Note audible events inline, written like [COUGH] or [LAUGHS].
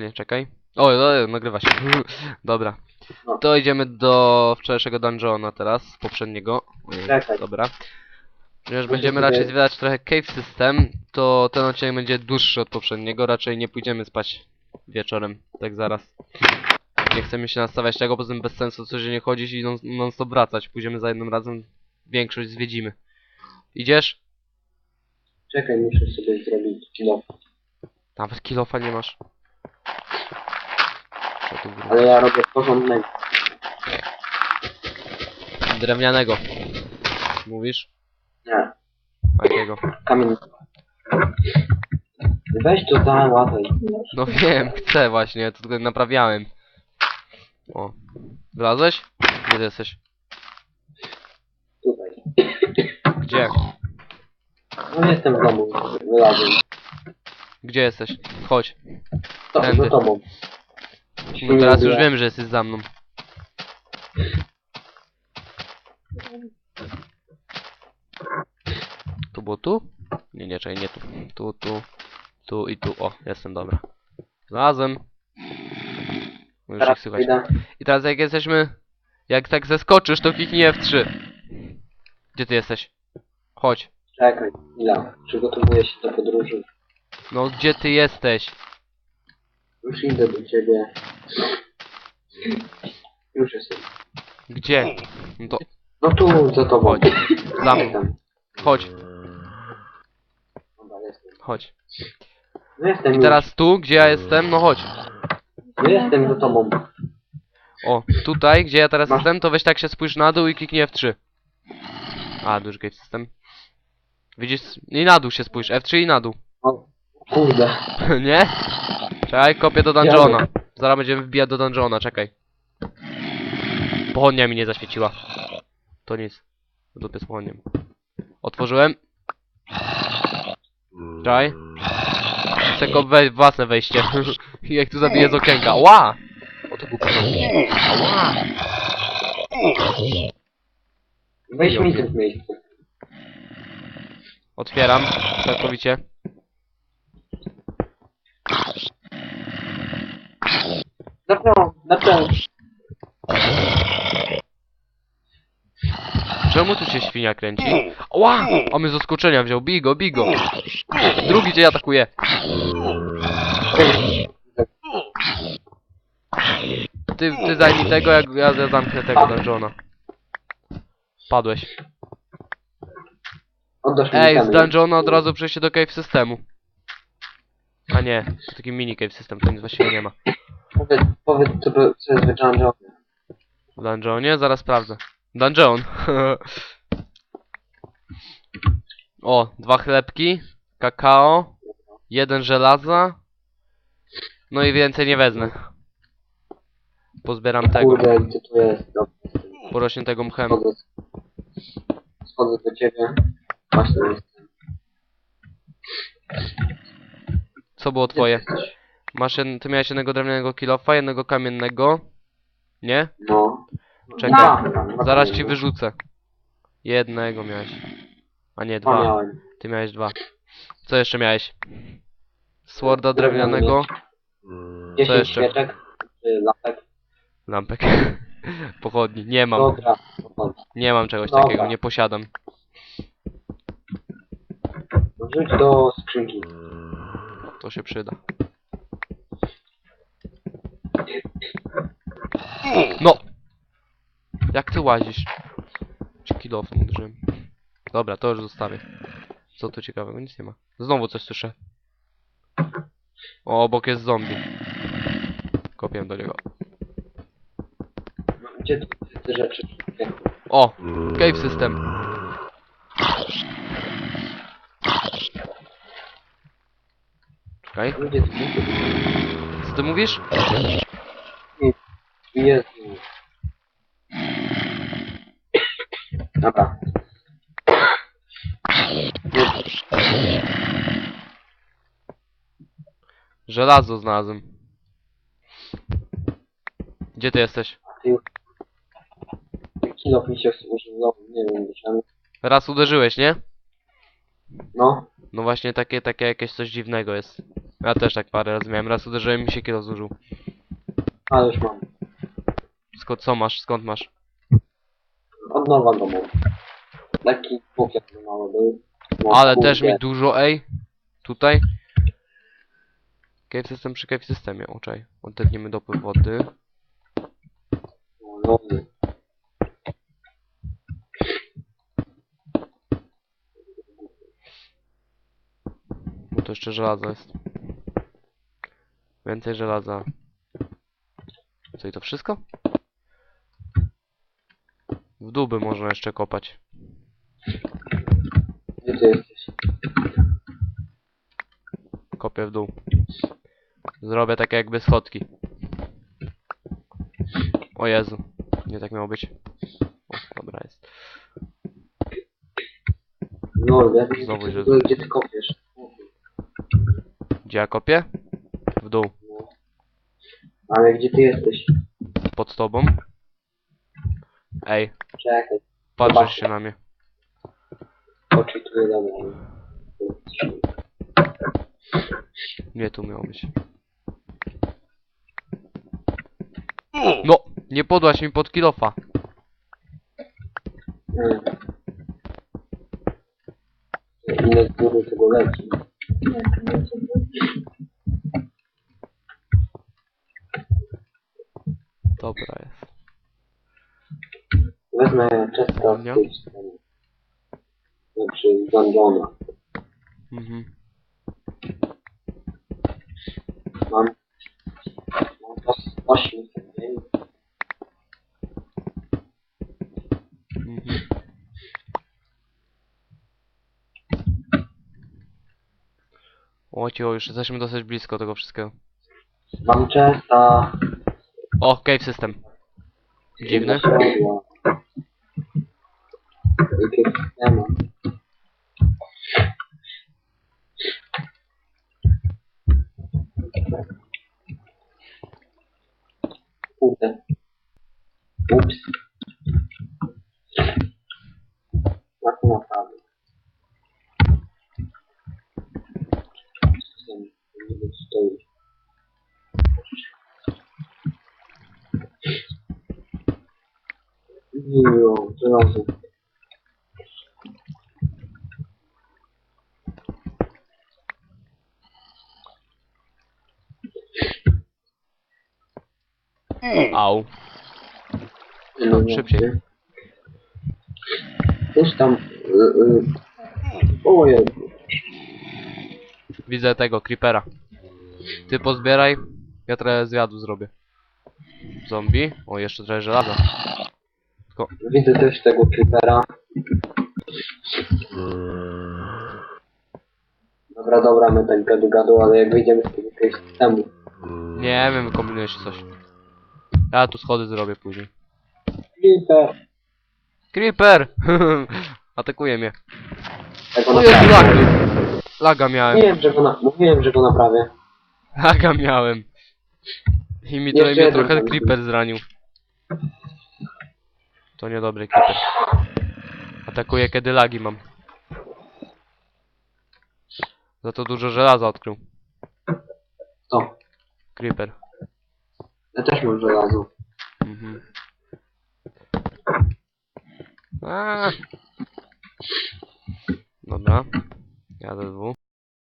Nie, czekaj. O, o, nagrywa się. [LAUGHS] Dobra. No. To idziemy do wczorajszego dungeona teraz, poprzedniego. Czekaj. Dobra. Ponieważ będziemy raczej zwiedzać trochę cave system, to ten odcinek będzie dłuższy od poprzedniego. Raczej nie pójdziemy spać wieczorem, tak zaraz. Nie chcemy się nastawiać tego, poza tym bez sensu codziennie chodzić i non, non stop wracać. Pójdziemy za jednym razem, większość zwiedzimy. Idziesz? Czekaj, muszę sobie zrobić kilo. Nawet kilofa nie masz. Było? Ale ja robię porządnego. Drewnianego. Mówisz? Nie, Jakiego? kamień. Weź to załataj. No wiem, chcę właśnie, to tylko naprawiałem. O. Wlazłeś? Gdzie ty jesteś? Tutaj. Gdzie? No jestem w domu. Wylazłem. Gdzie jesteś? Chodź. To, Tędy. za tobą. No teraz już wiem, że jesteś za mną. Tu było tu? Nie, nie, czekaj, nie tu. Tu, tu, tu i tu. O, jestem, dobra. Znalazłem. Już ich Teraz słychać. idę. I teraz jak jesteśmy... Jak tak zeskoczysz, to kliknij F3. Gdzie ty jesteś? Chodź. Czekaj, chwila. Przygotowuję się do podróży. No, gdzie ty jesteś? Już idę do ciebie. Już jestem. Gdzie? No to No tu, za tobą. Chodź. Za mną. Jestem. chodź, Dobra, jestem. chodź. No jestem I teraz tu, gdzie ja jestem, no chodź. No jestem za tobą. O, tutaj, gdzie ja teraz Masz- jestem, to weź tak się spójrz na dół i kliknij F3. A, duży cave system. Widzisz? I na dół się spójrz, F3 i na dół. O, kurde. [LAUGHS] Nie? Czekaj, kopię do dungeona. Zaraz będziemy wbijać do dungeona, czekaj. Pochodnia mi nie zaświeciła. To nic. W dupie z pochodniem. Otworzyłem. Czekaj. Tylko we własne wejście. [LAUGHS] Jak tu zabiję z okienka. Ła! O, to. Ła! Weź mi tu w miejscu. Otwieram. Całkowicie. Zaprą, zaprą. Czemu tu się świnia kręci? Ła! O mnie z zaskoczenia wziął. Bigo, bigo. Drugi cię atakuje. Ty, ty zajmij tego, jak ja zamknę tego dungeona. Padłeś. Ej, z dungeona od razu przejście do cave systemu. Nie, to taki mini cave system, to nic właściwie nie ma. Powiedz, powiedz co, by- co jest wyczarżone. W dungeonie? Zaraz sprawdzę. Dungeon. [LAUGHS] o, dwa chlebki, kakao, jeden żelaza. No i więcej nie wezmę. Pozbieram tego, Kurde, gdzie tu jest? Dobra, porośniętego mchem. schodzę, schodzę do ciebie. Właśnie jestem. Co było twoje? Masz jed... Ty miałeś jednego drewnianego kilofa, jednego kamiennego. Nie? No. Czekaj, No, zaraz ci wyrzucę. Jednego miałeś. A nie, Dwa miałem. Ty miałeś dwa. Co jeszcze miałeś? Sworda drewnianego, 10 jeszcze? świeczek. Czy lampek. lampek, [LAUGHS] pochodni. Nie mam, Dobra. nie mam czegoś Dobra. takiego, nie posiadam. Wrzuć do skrzynki. To się przyda. No! Jak ty łazisz? Kilofem uderzyłem? Dobra, to już zostawię. Co tu ciekawego? Nic nie ma. Znowu coś słyszę. O, obok jest zombie. Kopię do niego. Gdzie te rzeczy? O! Cave system. Czekaj, co ty mówisz? Jezu. Dobra. Żelazo znalazłem. Gdzie ty jesteś? Kilo mi się nie wiem, myślałem. Raz uderzyłeś, nie? No. No właśnie takie, takie jakieś coś dziwnego jest. Ja też tak parę razy miałem. Raz uderzyłem mi się kilo zużył. Ale już mam. Skąd, co masz? Skąd masz? Od nowa go mam. Taki bukiet mały był. No, Ale też mi dużo, ej. Tutaj. Cave system przy cave systemie, oczaj. Odetniemy dopływ wody. No, no. To jeszcze żelazo jest. Więcej żelaza. Co i to wszystko? W dół by można jeszcze kopać. Gdzie ty jesteś? Kopię w dół. Zrobię takie jakby schodki. O Jezu. Nie tak miało być. O, dobra jest. No, ja widzę, Znowu gdzie, źle. gdzie ty kopiesz. Gdzie ja kopię? W dół. Ale gdzie ty jesteś? Pod tobą. Ej, Czekaj, patrzysz się na mnie. oczy tu nie dobra. Nie tu miało być. No! Nie podłaś mi pod kilofa. Mm. Ile z góry tego leci? Dobra jest. Wezmę czysto Ognia? Znaczy z. Mhm. Mam... Mam 8 cicho, już jesteśmy dosyć blisko tego wszystkiego. Mam Chesta. O, cave system. Dziwny. Ups. Jak to naprawdę? System nie stoi. Jo, żelazo. Au. No, szybciej. Coś tam... Y, y. O Jezu. Widzę tego, creepera. Ty pozbieraj. Ja trochę zwiadu zrobię. Zombie. O, jeszcze trochę żelaza. Widzę też tego creepera. Dobra, dobra, my tak gadu gadu, ale jak wyjdziemy z tego jakiegoś systemu. Nie wiem, kombinujesz coś. Ja tu schody zrobię później. Creeper! Creeper! [LAUGHS] Atakuje mnie. Tego O Jezu, lag naprawię. Laga miałem. Mówiłem, że go, na... Mówiłem, że go naprawię. Laga miałem. I mi Jeszcze mnie jeden trochę tam creeper zranił. To niedobry creeper. Atakuje kiedy lagi mam. Za to dużo żelaza odkrył. Co? Creeper. Ja też mam żelazo. Mhm. Aaa. Dobra. Jadę dwu.